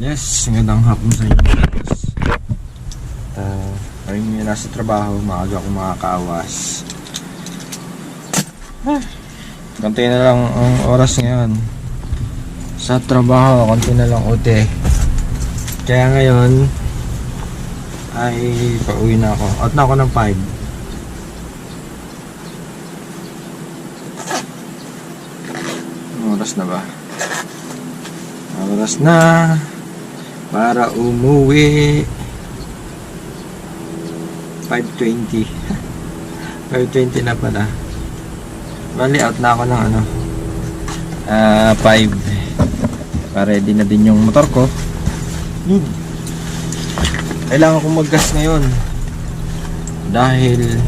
Yes, magandang hapon sa inyo guys. Uh, ayun yung nasa trabaho, maaga ako makakaawas. Ah, konti na lang ang oras ngayon. Sa trabaho, konti na lang ute. Kaya ngayon, ay pauwi na ako. Out na ako ng 5. Oras na ba? Oras na para umuwi. 5.20 5.20 na pala. Bali out na ako ng ano. Ah 5 para ready na din yung motor ko. Hmm. kailangan kong maggas ngayon. Dahil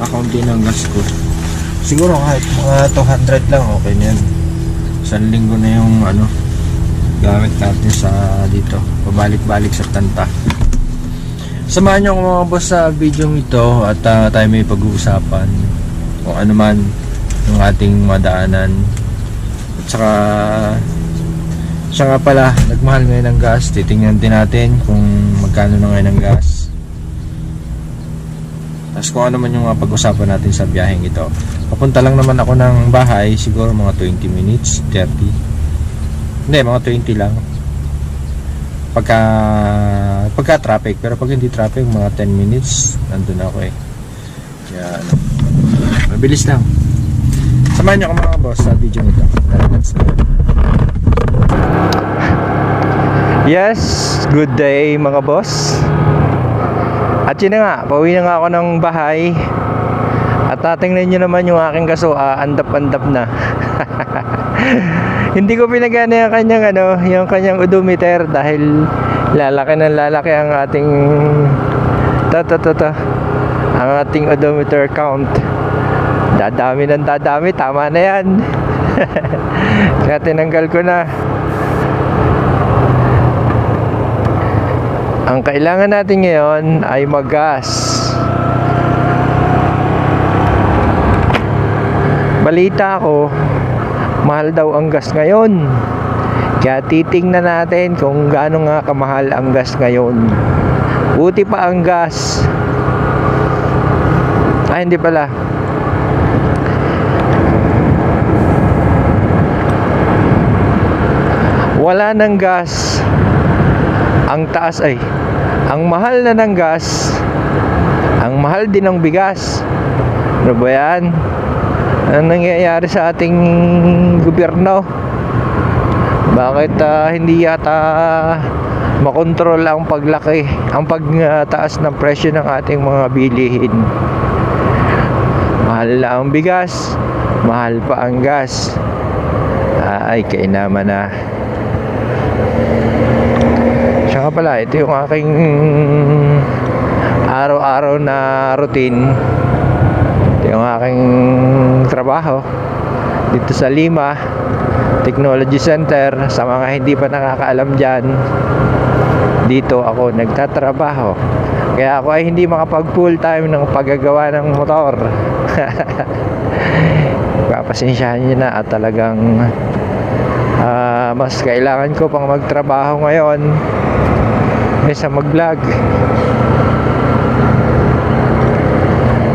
kakaunti ng gas ko. Siguro kahit mga 200 lang okay na yan isang linggo na yung ano gamit natin sa dito. Pabalik-balik sa tanta. Samahan nyo ako mga boss sa video ito at ah, tayo may pag-uusapan kung ano man yung ating madaanan. At saka siya nga pala nagmahal ngayon ng gas. Titingnan din natin kung magkano na ngayon ng gas. Tapos kung ano man yung pag-usapan natin sa biyaheng ito. Papunta lang naman ako ng bahay siguro mga 20 minutes 30 hindi, mga 20 lang. Pagka pagka traffic, pero pag hindi traffic, mga 10 minutes, nandun ako eh. Kaya ano, mabilis lang. Samahan niyo ako mga boss sa video nito. Yes, good day mga boss. At yun nga, pauwi na nga ako ng bahay. At tatingnan nyo naman yung aking kaso, ah, andap-andap na. Hindi ko pinagana yung kanyang ano, yung kanyang odometer dahil lalaki ng lalaki ang ating ta ta ta ta ang ating odometer count. Dadami ng dadami, tama na yan. Kaya tinanggal ko na. Ang kailangan natin ngayon ay maggas. Balita ko, mahal daw ang gas ngayon. Kaya titingnan natin kung gaano nga kamahal ang gas ngayon. Buti pa ang gas. Ay, hindi pala. Wala ng gas. Ang taas ay, ang mahal na ng gas, ang mahal din ng bigas. Ano ba yan? Ano nangyayari sa ating gobyerno? Bakit ah, hindi yata makontrol ang paglaki, ang pagtaas ng presyo ng ating mga bilihin? Mahal na ang bigas, mahal pa ang gas. Ah, ay, kainaman na. Siya nga pala, ito yung aking araw-araw na routine. Ito yung aking trabaho dito sa Lima Technology Center. Sa mga hindi pa nakakaalam dyan, dito ako nagtatrabaho. Kaya ako ay hindi makapag full time ng paggagawa ng motor. Papasensyahan nyo na at talagang ah, mas kailangan ko pang magtrabaho ngayon kaysa mag-vlog.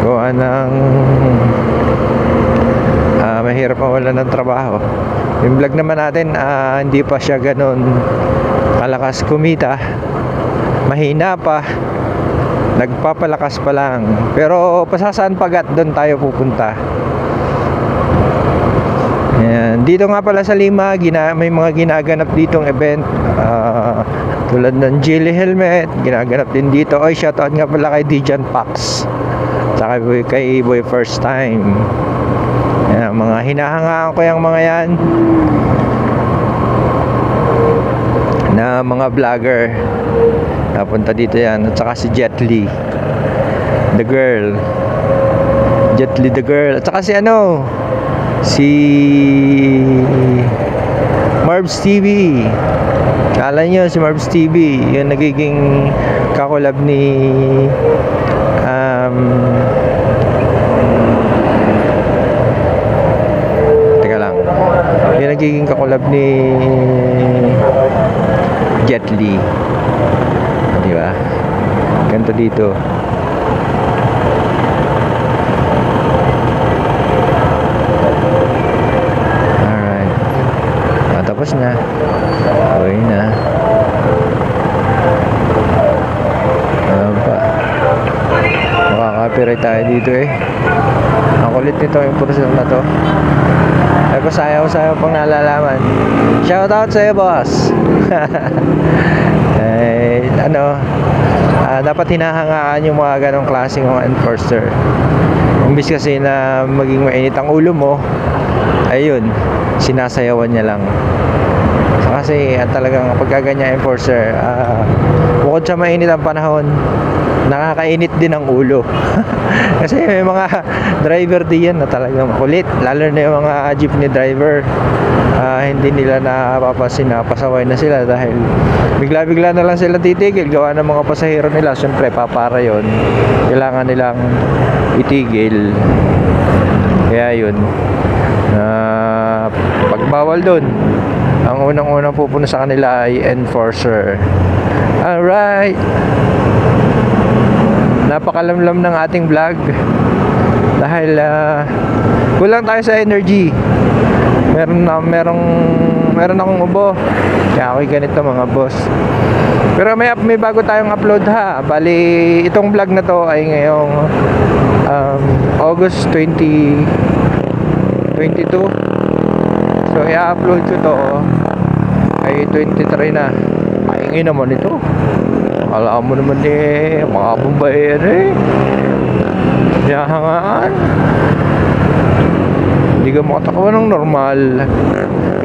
Gawa ng ah, mawala ng trabaho. Yung vlog naman natin, ah, hindi pa siya ganun kalakas kumita. Mahina pa. Nagpapalakas pa lang. Pero pasasaan pagat doon tayo pupunta. Ayan. Dito nga pala sa Lima, gina, may mga ginaganap ditong event. ah, tulad ng Jilly Helmet, ginaganap din dito. Oy, shoutout nga pala kay Dijan Pax. Saka kay Boy First Time. Mga hinahangaan ko yung mga yan na mga vlogger. Napunta dito yan. At saka si Jet Li. The girl. Jet Li the girl. At saka si ano, si Marbs TV. Kala nyo si Marbs TV, yung nagiging kakulab ni um, teka lang. Yung nagiging kakulab ni Jet Li. Di ba? Ganito dito. Alright. Ah, tapos na. Okay na. Ano pa? Makaka-copyright tayo dito eh. Ang kulit nito yung person na to. Ko sayaw-sayaw pang nalalaman. Shoutout sa'yo, boss. eh, ano, ah, dapat hinahangaan yung mga ganong klaseng mga enforcer. Imbis kasi na maging mainit ang ulo mo, ayun, sinasayawan niya lang. Kasi at talagang pagka enforcer, ah, bukod sa mainit ang panahon, nakakainit din ang ulo. kasi may mga driver diyan na talagang kulit, lalo na yung mga jeepney driver. Ah, hindi nila napapansin na pasaway na sila dahil bigla-bigla na lang sila titigil gawa ng mga pasahero nila. Siyempre, papara yon Kailangan nilang itigil. Kaya yun. Ah, pagbawal doon. Ang unang-unang pupuno sa kanila ay enforcer. Alright. Napakalamlam ng ating vlog. Dahil ah, kulang tayo sa energy. Meron na merong meron akong ubo. Kaya ako'y ganito mga boss. Pero may may bago tayong upload ha. Bali itong vlog na to ay ngayong um, August 20 22. So i-upload ko to ay 23 na. Pahingi naman ito. Alam mo naman eh, mga Bombay yan eh. Yahangaan. Hindi ka makatakbo ng normal.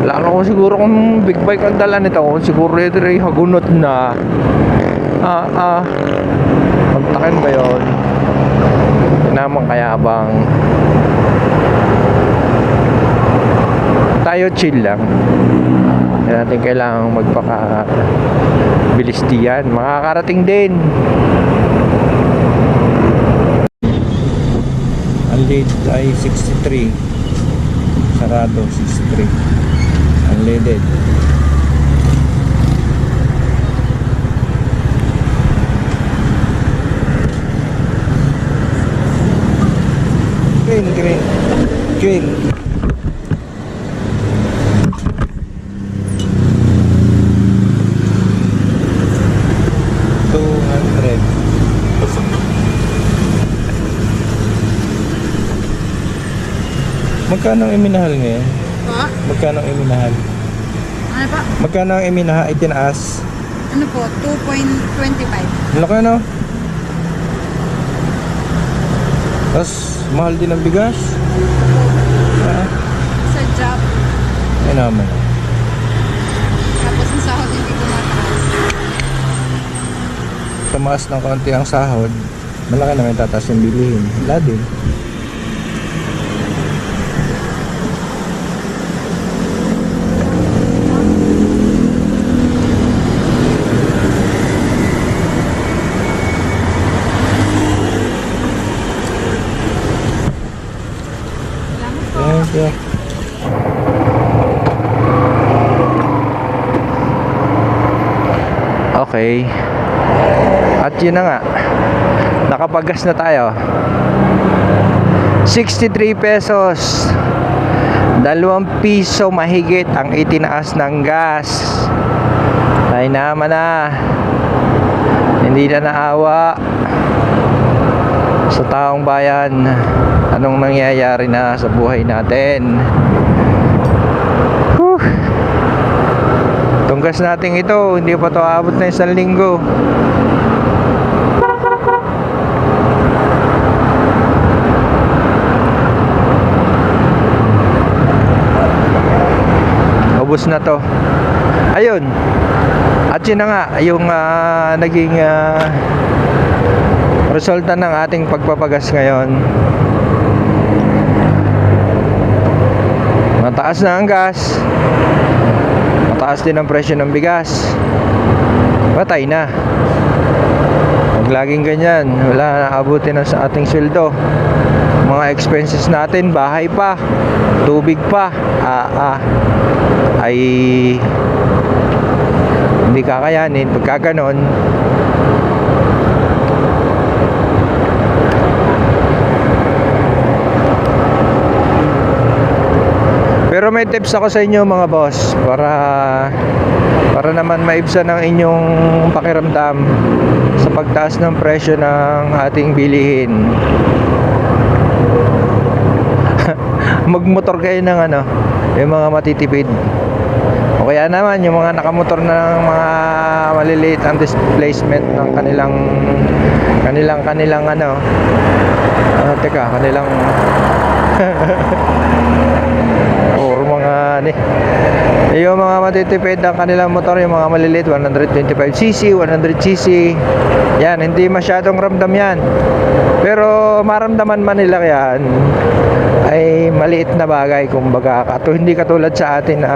Lalo ko siguro kung big bike ang dala nito, siguro ito rin hagunot na. Ah, ah. Magtakin ba yun? Namang kayabang. Tayo chill lang. Hindi natin kailangang magpaka bilis diyan. Makakarating din. Ang lead ay 63. Sarado 63. Unleaded. Green, green. Green. Magkano ang iminahal ngayon? Pa? Magkano ang iminahal? Ano pa? Magkano ang iminahal? Itinaas? Ano po? 2.25. Ang laki ano? Tapos, mahal din ang bigas. Ah, Sa job. ay naman. Tapos ang sahod hindi ko mataas. Tumaas ng konti ang sahod. Malaki naman tataas yung bilihin. Wala din. Okay. At yun na nga. Nakapagas na tayo. 63 pesos. Dalawang piso mahigit ang itinaas ng gas. Ay naman na. Hindi na naawa sa taong bayan. Anong nangyayari na sa buhay natin? Whew. Tunggas natin ito, hindi pa to aabot na isang linggo. Ubus na to. Ayun. At yun na nga, yung ah, naging ah, resulta ng ating pagpapagas ngayon. Mataas na ang gas. Mataas din ang presyo ng bigas. Patay na. Huwag laging ganyan. Wala na abutin na sa ating sweldo. Mga expenses natin, bahay pa, tubig pa, ah, ah, ay hindi kakayanin. Pagka ganon, Pero may tips ako sa inyo mga boss para para naman maibsan ang inyong pakiramdam sa pagtaas ng presyo ng ating bilihin. Magmotor kayo ng ano, yung mga matitipid. O kaya naman yung mga nakamotor na ng mga maliliit ang displacement ng kanilang kanilang kanilang ano. Ah, teka, kanilang Mga ni. Yung mga matitipid ang kanilang motor, yung mga maliliit, 125cc, 100cc. Yan, hindi masyadong ramdam yan. Pero maramdaman man nila yan, ay maliit na bagay kumbaga. Kato, hindi katulad sa atin na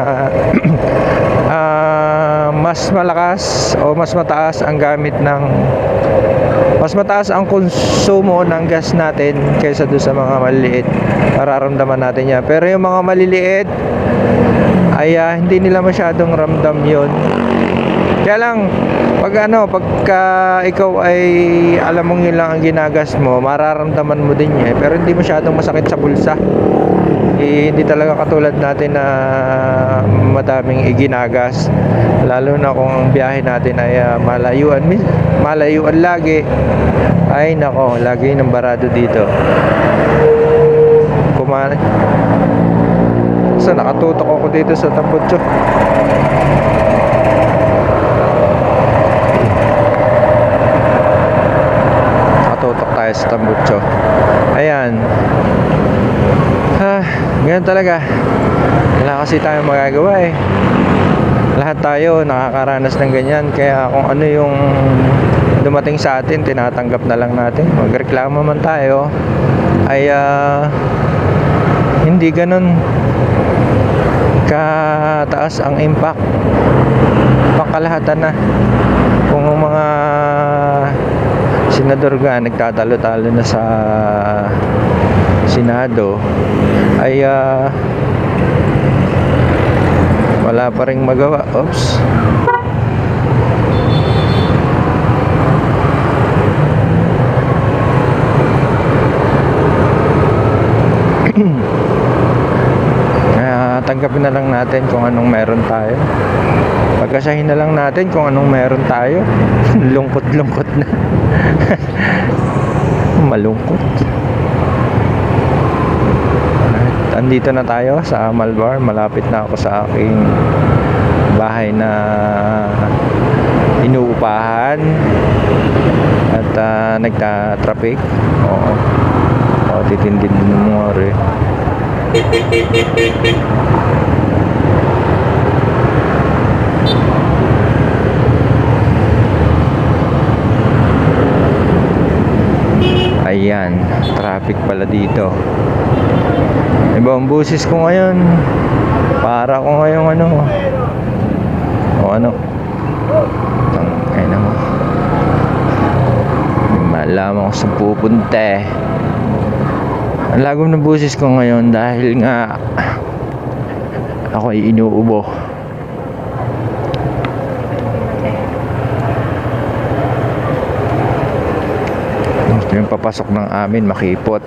ah, mas malakas o mas mataas ang gamit ng mas mataas ang konsumo ng gas natin kaysa doon sa mga maliliit. Mararamdaman natin yan. Pero yung mga maliliit, ay ah, hindi nila masyadong ramdam yon. Kaya lang, pag ano, pagka ikaw ay alam mong yun lang ang ginagas mo, mararamdaman mo din yan. Pero hindi masyadong masakit sa bulsa. Eh, hindi talaga katulad natin na madaming iginagas. Lalo na kung ang biyahe natin ay ah, malayuan, malayuan lagi. Ay nako, lagi ng barado dito. Kumain. So nakatutok ako dito sa Tambutso. Sa Tambutso. Ayan. Ah, ganyan talaga. Wala kasi tayong magagawa eh. Lahat tayo nakakaranas ng ganyan. Kaya kung ano yung dumating sa atin, tinatanggap na lang natin. Magreklamo man tayo, ay ah, hindi ganun kataas ang impact pangkalahatan na kung mga senador nga nagtatalo-talo na sa senado. Ay ah, wala pa ring magawa. Oops. Kaya tanggapin na lang natin kung anong meron tayo. Pagkasahin na lang natin kung anong meron tayo. Lungkot-lungkot na. Malungkot. At andito na tayo sa Malbar. Malapit na ako sa aking bahay na inuupahan at ah, nagta-traffic. Oo. Oo, titindin mo rin. Ayan, traffic pala dito. Ibang busis ko ngayon. Para ko ngayong ano. O ano. Ang ay mo. Malaman ko sa pupunta. Ang lagom ng busis ko ngayon dahil nga ako ay inuubo. Yung papasok ng amin makipot.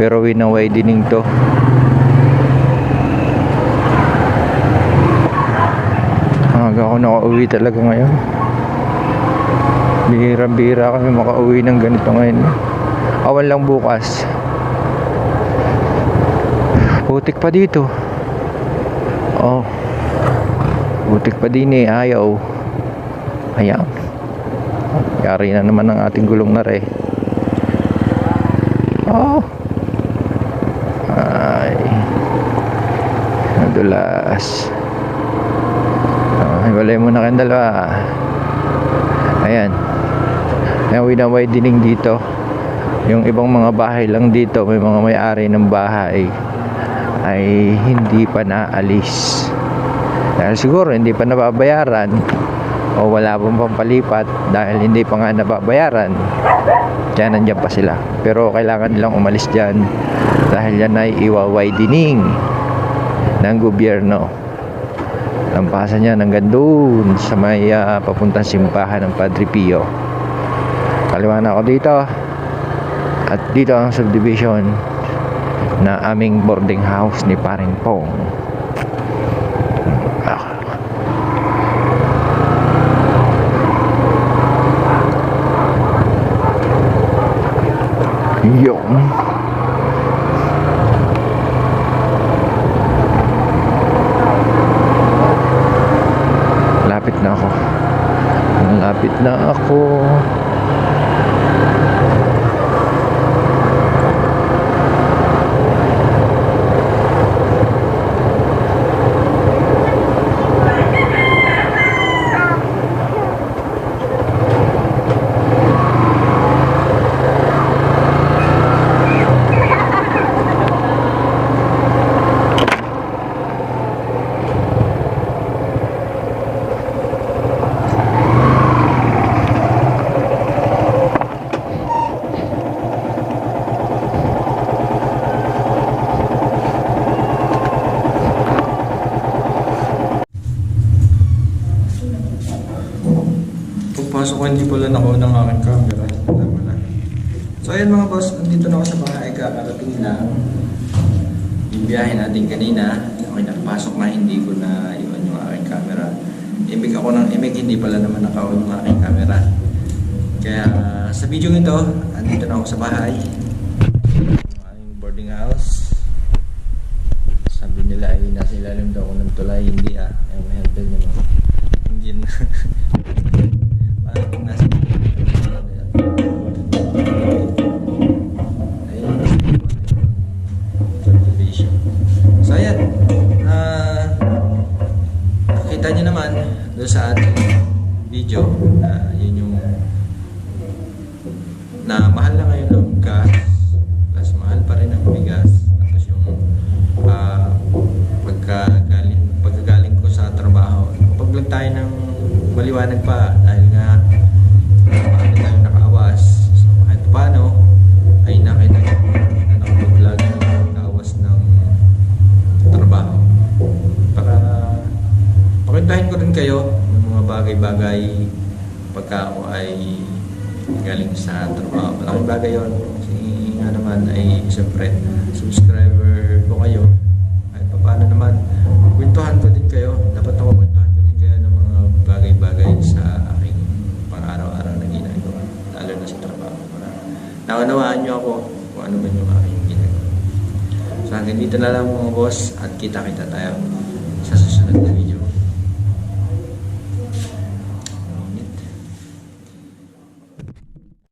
Pero winaway dining to. Aga ako nakauwi talaga ngayon. Bihirang-bihira kami makauwi ng ganito ngayon. Awan lang bukas. Putik pa dito. Oh. Putik pa din eh. Ayaw. Ayan. Yari na naman ang ating gulong na re. Oh. Ay. Nadulas. Oh, hiwalay mo na kayong dalawa. Ayan. Winaway dining dito. Yung ibang mga bahay lang dito, may mga may-ari ng bahay ay hindi pa naalis. Dahil siguro hindi pa nababayaran o wala pang pampalipat dahil hindi pa nga nababayaran? Kaya nandyan pa sila. Pero kailangan nilang umalis dyan dahil yan ay iwa-widening ng gobyerno. Lampasan niya hanggang doon sa may ah, papuntang simbahan ng Padre Pio. Kaliwa na ako dito at dito ang subdivision na aming boarding house ni Paring Pong Yung Lapit na ako. Lapit na ako. Pagpasok ko, hindi pala nakuha ng aking camera. Tama na. So ayan mga boss, nandito na ako Kakarating lang. Yung biyahe natin kanina. Okay, nakapasok na, hindi ko na iwan yung aking camera. Imig ako ng imig, hindi pala naman nakaon yung aking camera. Kaya sa video ito, andito na ako sa bahay. Aming boarding house. Sabi nila ay nasa ilalim daw ako ng tulay. Hindi ah. Ay, may handle nyo. Hindi na. Parang nasa sa ating video. Na bagay-bagay pagka ako ay galing sa trabaho. Malaking bagay yun. Kasi nga naman ay siyempre subscriber ko kayo. Pa paano naman, kwentuhan ko din kayo. Dapat ako kwentuhan ko din kayo ng mga bagay-bagay sa aking pang-araw-araw na ginagawa. Lalo na sa trabaho. Para naunawaan nyo ako kung ano man yung aking ginagawa. So hanggang dito na lang mga boss at kita-kita tayo sa susunod na video.